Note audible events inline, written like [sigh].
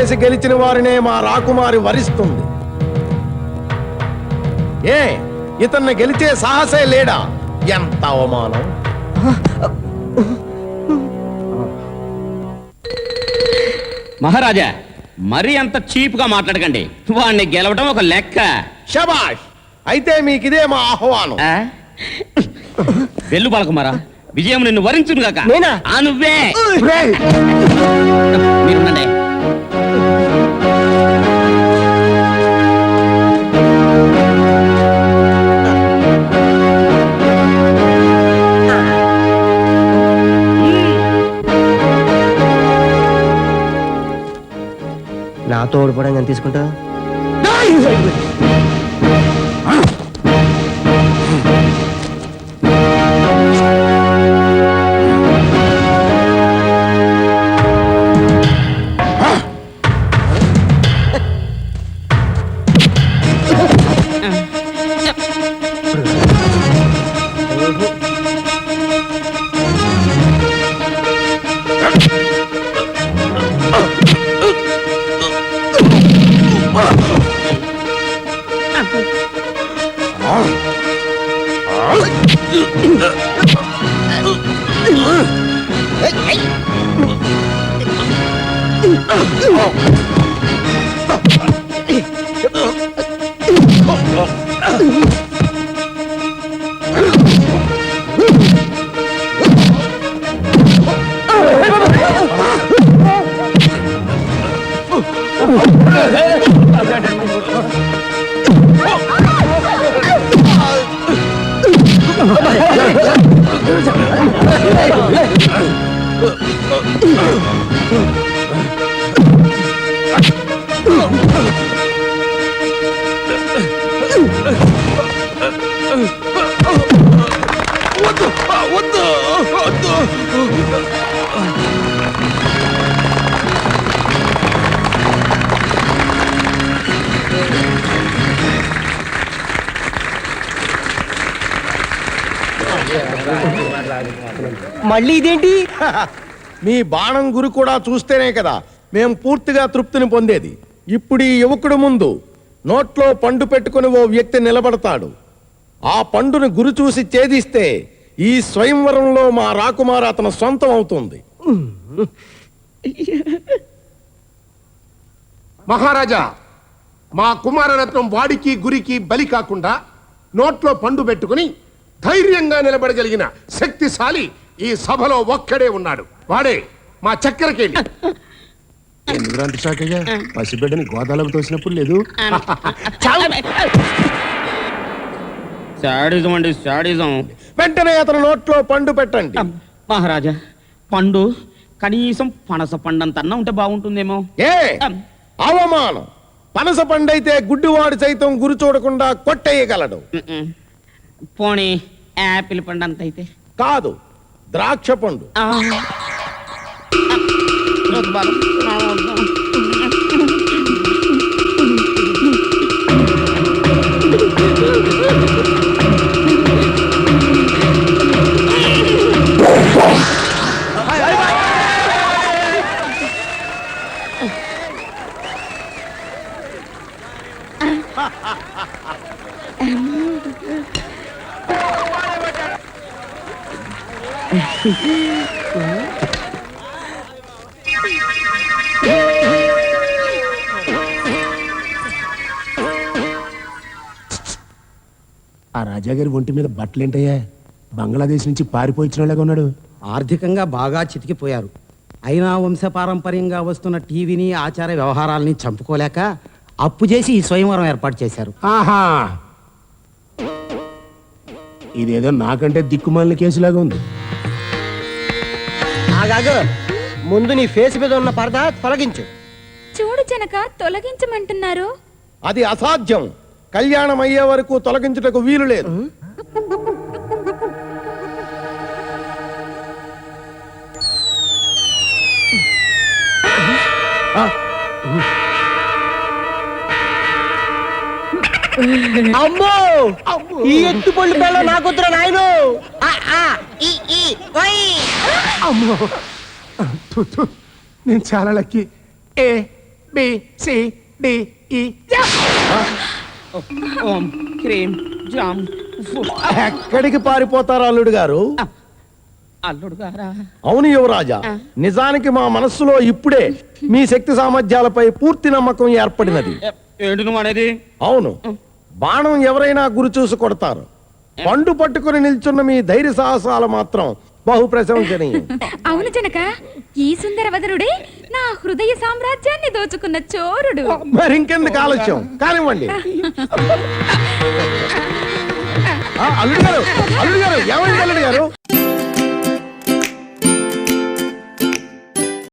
చేసి గెలిచిన వారినే మా రాకుమారి వరిస్తుంది. ఏ ఇతన్ని గెలిచే సాహసే లేడా? ఎంత అవమానం. మహారాజా మరీ అంత చీప్గా మాట్లాడకండి. వాడిని గెలవడం ఒక లెక్క. శబాష్ అయితే మీకిదే మా ఆహ్వానం. ఆ? వెళ్ళు బాలకుమారా విజయం నిన్ను వరించును గాక. నేనా? ఆ నువ్వే. మీరుండండి. తోడుపడం కానీ తీసుకుంటావు తీసుకుంటా మళ్ళీ ఇదేంటి? [laughs] మీ బాణం గురి కూడా చూస్తేనే కదా మేం పూర్తిగా తృప్తిని పొందేది. ఇప్పుడు ఈ యువకుడు ముందు నోట్లో పండు పెట్టుకుని ఓ వ్యక్తి నిలబడతాడు. ఆ పండును గురి చూసి ఛేదిస్తే ఈ స్వయంవరంలో మా రాకుమార అతని సొంతం అవుతుంది. మహారాజా మా కుమారరత్నం వాడికి గురికి బలి కాకుండా నోట్లో పండు పెట్టుకుని ధైర్యంగా నిలబడగలిగిన శక్తిశాలి ఈ సభలో ఒక్కడే ఉన్నాడు. వాడే మా చక్కెరకేళి షాకయ్య పసిబిడ్డని గోదాలకు తోసినప్పుడు లేదు. శాడిజం అండి శాడిజం. వెంటనే అతని నోట్లో పండు పెట్టండి. మహారాజా పండు కనీసం పనస పండంత అన్న ఉంటే బాగుంటుందేమో. ఏ? అవమానం. పనస పండైతే గుడ్డివాడు సైతం గురి చూడకుండా కొట్టేయగలడు. పోనీ యాపిల్ పండంత అయితే కాదు ద్రాక్ష పండు ఆ. వద్దు బాలు. నా వద్దు. ఆ రాజాగారి ఒంటి మీద బట్టలేంటయ్యా? బంగ్లాదేశ్ నుంచి పారిపోయిన ఉన్నాడు. ఆర్థికంగా బాగా చితికిపోయారు. అయినా వంశపారంపర్యంగా వస్తున్న టీవీని ఆచార వ్యవహారాల్ని చంపుకోలేక అప్పు చేసి ఈ స్వయంవరం ఏర్పాటు చేశారు. ఆహా! ఇదేదో నాకంటే దిక్కుమాలిన కేసులాగా ఉంది. ఆగాగు. ముందు నీ ఫేస్ మీద ఉన్న పరదా తొలగించు. చూడు జనక తొలగించమంటున్నారు. అది అసాధ్యం. కళ్యాణం అయ్యే వరకు తొలగించుటకు వీలు లేదు. అమ్మో! ఈ ఎత్తు పళ్ళు పిల్ల నాకొద్దురా నాయను! ఆ, ఆ, ఈ, ఈ, ఓయ్. అమ్మో. నేను చాలా lucky. A B C D E. Om cream jam ఎక్కడికి పారిపోతారు అల్లుడు గారు? అల్లుడు గారా? అవును యువరాజా. నిజానికి మా మనస్సులో ఇప్పుడే మీ శక్తి సామర్థ్యాలపై పూర్తి నమ్మకం ఏర్పడినది. ఏంటి నువ్వు అనేది అవును బాణం ఎవరైనా గురి చూసి కొడతారు. పండు పట్టుకుని నిల్చున్న మీ ధైర్య సాహసాలు మాత్రం బహు ప్రశంసనీయం అవును జనక ఈ సుందరవదనుడే నా హృదయ సామ్రాజ్యాన్ని దోచుకున్న చోరుడు. మరి ఇంకెందుకు ఆలస్యం? కానివ్వండి. [laughs] ఆ, అల్లుడు గారు అల్లుడు గారు ఏమైంది అల్లుడు గారు?